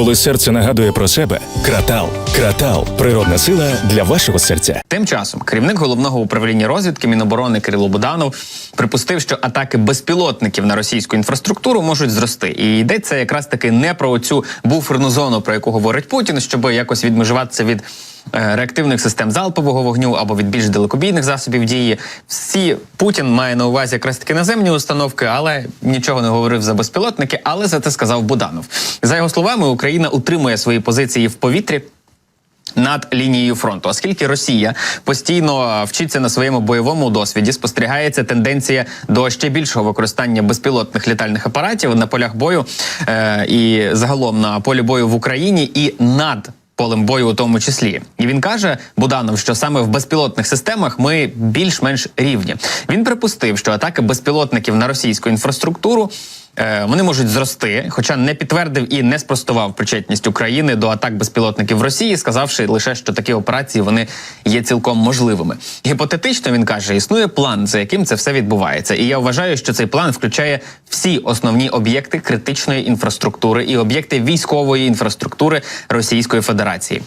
Коли серце нагадує про себе, кратал. Кратал природна сила для вашого серця. Тим часом керівник головного управління розвідки Міноборони Кирило Буданов припустив, що атаки безпілотників на російську інфраструктуру можуть зрости. І йдеться якраз таки не про цю буферну зону, про яку говорить Путін, щоб якось відмежуватися від. Е, Реактивних систем залпового вогню або від більш далекобійних засобів дії. Всі Путін має на увазі якраз таки наземні установки, але нічого не говорив за безпілотники. Але за це сказав Буданов. За його словами, Україна утримує свої позиції в повітрі. Над лінією фронту, оскільки Росія постійно вчиться на своєму бойовому досвіді, спостерігається тенденція до ще більшого використання безпілотних літальних апаратів на полях бою е, і загалом на полі бою в Україні і над. Полем бою у тому числі, і він каже Буданов, що саме в безпілотних системах ми більш-менш рівні. Він припустив, що атаки безпілотників на російську інфраструктуру вони можуть зрости, хоча не підтвердив і не спростував причетність України до атак безпілотників в Росії, сказавши лише, що такі операції вони є цілком можливими. Гіпотетично він каже, існує план, за яким це все відбувається. І я вважаю, що цей план включає всі основні об'єкти критичної інфраструктури і об'єкти військової інфраструктури Російської Федерації.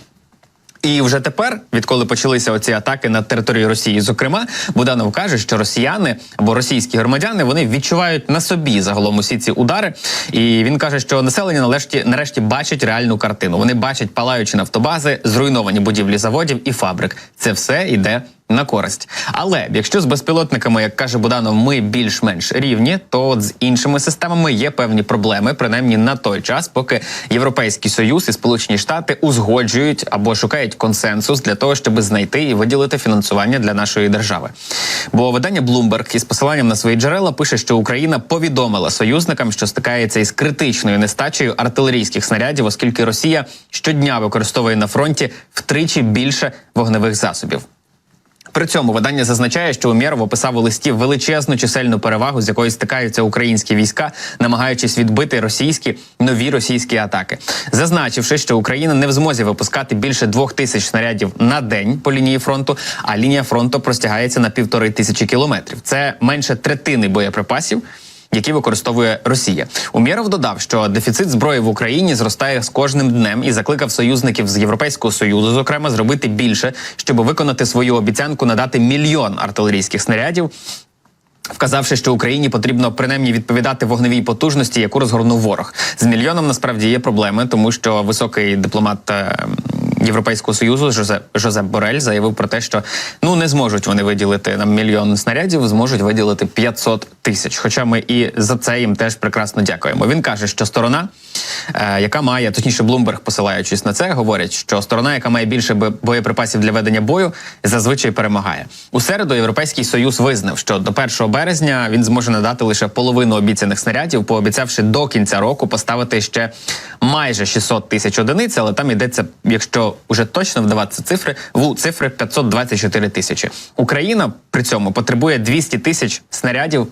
І вже тепер, відколи почалися оці атаки на території Росії, зокрема, Буданов каже, що росіяни або російські громадяни вони відчувають на собі загалом усі ці удари. І він каже, що населення нарешті нарешті бачить реальну картину. Вони бачать палаючі нафтобази, зруйновані будівлі заводів і фабрик. Це все йде. На користь, але якщо з безпілотниками, як каже Буданов, ми більш-менш рівні, то от з іншими системами є певні проблеми, принаймні на той час, поки Європейський Союз і Сполучені Штати узгоджують або шукають консенсус для того, щоб знайти і виділити фінансування для нашої держави. Бо видання Bloomberg із посиланням на свої джерела пише, що Україна повідомила союзникам, що стикається із критичною нестачею артилерійських снарядів, оскільки Росія щодня використовує на фронті втричі більше вогневих засобів. При цьому видання зазначає, що Умєров описав у листі величезну чисельну перевагу, з якою стикаються українські війська, намагаючись відбити російські нові російські атаки, зазначивши, що Україна не в змозі випускати більше двох тисяч снарядів на день по лінії фронту, а лінія фронту простягається на півтори тисячі кілометрів. Це менше третини боєприпасів. Які використовує Росія, Умєров додав, що дефіцит зброї в Україні зростає з кожним днем і закликав союзників з Європейського союзу, зокрема, зробити більше, щоб виконати свою обіцянку надати мільйон артилерійських снарядів. Вказавши, що Україні потрібно принаймні відповідати вогневій потужності, яку розгорнув ворог з мільйоном. Насправді є проблеми, тому що високий дипломат е, Європейського союзу Жозе, Жозеп Борель заявив про те, що ну не зможуть вони виділити нам мільйон снарядів, зможуть виділити 500 тисяч. Хоча ми і за це їм теж прекрасно дякуємо. Він каже, що сторона, е, яка має точніше, Блумберг, посилаючись на це, говорять, що сторона, яка має більше боєприпасів для ведення бою, зазвичай перемагає. У середу Європейський союз визнав, що до 1 березня він зможе надати лише половину обіцяних снарядів, пообіцявши до кінця року поставити ще майже 600 тисяч одиниць. Але там йдеться, якщо вже точно вдаватися цифри, в цифри 524 тисячі. Україна при цьому потребує 200 тисяч снарядів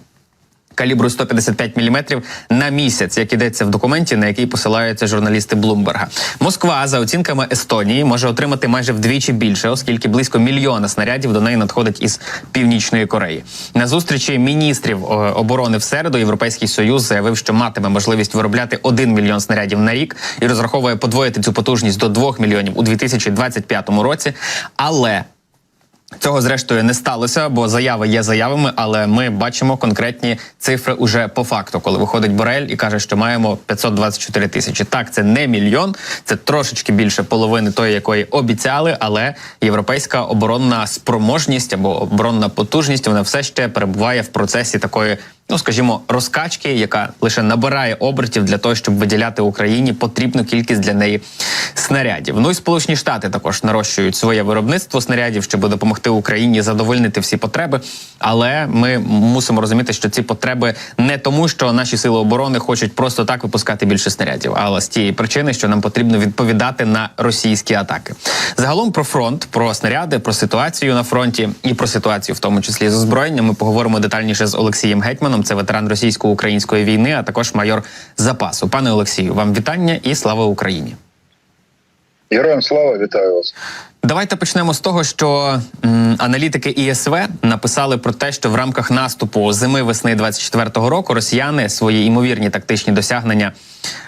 калібру 155 мм на місяць, як ідеться в документі, на який посилаються журналісти Блумберга. Москва, за оцінками Естонії, може отримати майже вдвічі більше, оскільки близько мільйона снарядів до неї надходить із північної Кореї. На зустрічі міністрів е, оборони в середу Європейський союз заявив, що матиме можливість виробляти 1 мільйон снарядів на рік і розраховує подвоїти цю потужність до 2 мільйонів у 2025 році. Але Цього зрештою не сталося, бо заяви є заявами, але ми бачимо конкретні цифри уже по факту, коли виходить Борель і каже, що маємо 524 тисячі. Так, це не мільйон, це трошечки більше половини тої, якої обіцяли, але європейська оборонна спроможність або оборонна потужність вона все ще перебуває в процесі такої. Ну, скажімо, розкачки, яка лише набирає обертів для того, щоб виділяти Україні потрібну кількість для неї снарядів. Ну і Сполучені Штати також нарощують своє виробництво снарядів, щоб допомогти Україні задовольнити всі потреби. Але ми мусимо розуміти, що ці потреби не тому, що наші сили оборони хочуть просто так випускати більше снарядів, але з тієї причини, що нам потрібно відповідати на російські атаки. Загалом про фронт, про снаряди, про ситуацію на фронті і про ситуацію, в тому числі з озброєнням, ми поговоримо детальніше з Олексієм Гетьманом. Це ветеран російсько-української війни, а також майор запасу. Пане Олексію, вам вітання і слава Україні. Героям слава, вітаю вас. Давайте почнемо з того, що м, аналітики ІСВ написали про те, що в рамках наступу зими весни 24-го року росіяни свої імовірні тактичні досягнення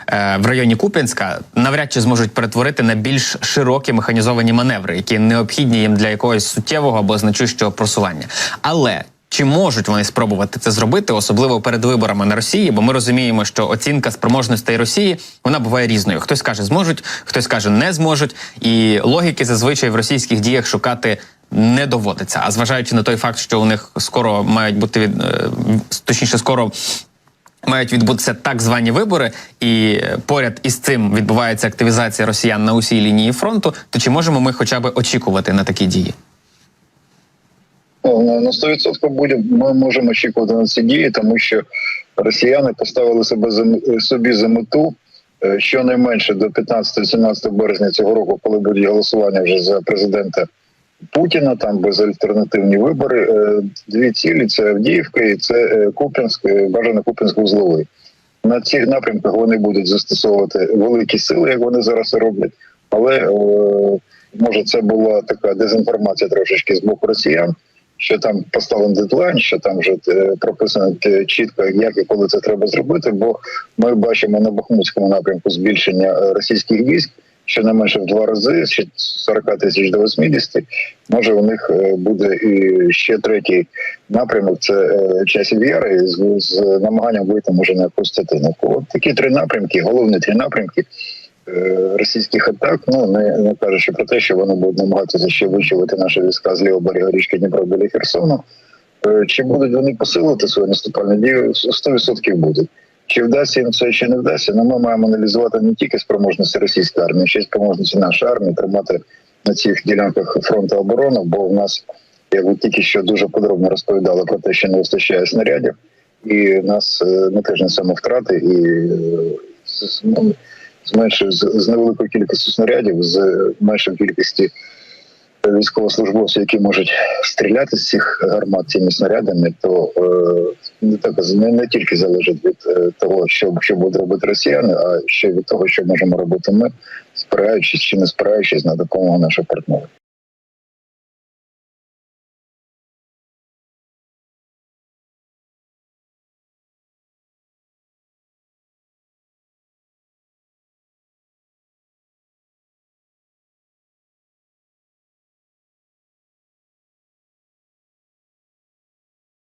е, в районі Куп'янська навряд чи зможуть перетворити на більш широкі механізовані маневри, які необхідні їм для якогось суттєвого або значущого просування. Але чи можуть вони спробувати це зробити, особливо перед виборами на Росії? Бо ми розуміємо, що оцінка спроможностей Росії вона буває різною. Хтось каже, зможуть, хтось каже, не зможуть. І логіки зазвичай в російських діях шукати не доводиться. А зважаючи на той факт, що у них скоро мають бути від е, точніше, скоро. Мають відбутися так звані вибори, і поряд із цим відбувається активізація росіян на усій лінії фронту. То чи можемо ми хоча б очікувати на такі дії? Ну, на- на 100% буде, ми можемо очікувати на ці дії, тому що росіяни поставили себе за, собі за мету е, щонайменше до 15-17 березня цього року, коли будуть голосування вже за президента Путіна, там безальтернативні вибори. е, Дві цілі: це Авдіївка і це е, Куп'янськ, е, бажано Куп'янськ-Узловий. На цих напрямках вони будуть застосовувати великі сили, як вони зараз роблять. Але е, може це була така дезінформація трошечки з боку росіян, що там поставлений дедлайн, що там вже е, прописано е, чітко, як і коли це треба зробити. Бо ми бачимо на Бахмутському напрямку збільшення е, російських військ. Щонайменше в два рази з 40 тисяч до 80. Може, у них буде і ще третій напрямок це часів яри з, з намаганням вийти може на Костянтинівку. От такі три напрямки, головні три напрямки російських атак. Ну не, не кажучи про те, що вони будуть намагатися ще вичувати наші війська з лівого берега річки Дніпро біля Херсону. Е, Чи будуть вони посилити свою наступальну дію? 100% будуть. Чи вдасться їм це, чи не вдасться? Ну, ми маємо аналізувати не тільки спроможності російської армії, ще й спроможності нашої армії тримати на цих ділянках фронту оборону, бо в нас, як ви тільки що дуже подробно розповідали про те, що не вистачає снарядів, і нас е, ми теж несемо втрати і е, з- меншою з, невеликою кількістю снарядів, з меншою кількістю військовослужбовців, які можуть стріляти з цих гармат цими снарядами, то е, не так не, не тільки залежить від е, того, що, що будуть робити росіяни, а ще від того, що можемо робити ми, спираючись чи не спираючись на допомогу наших партнерів.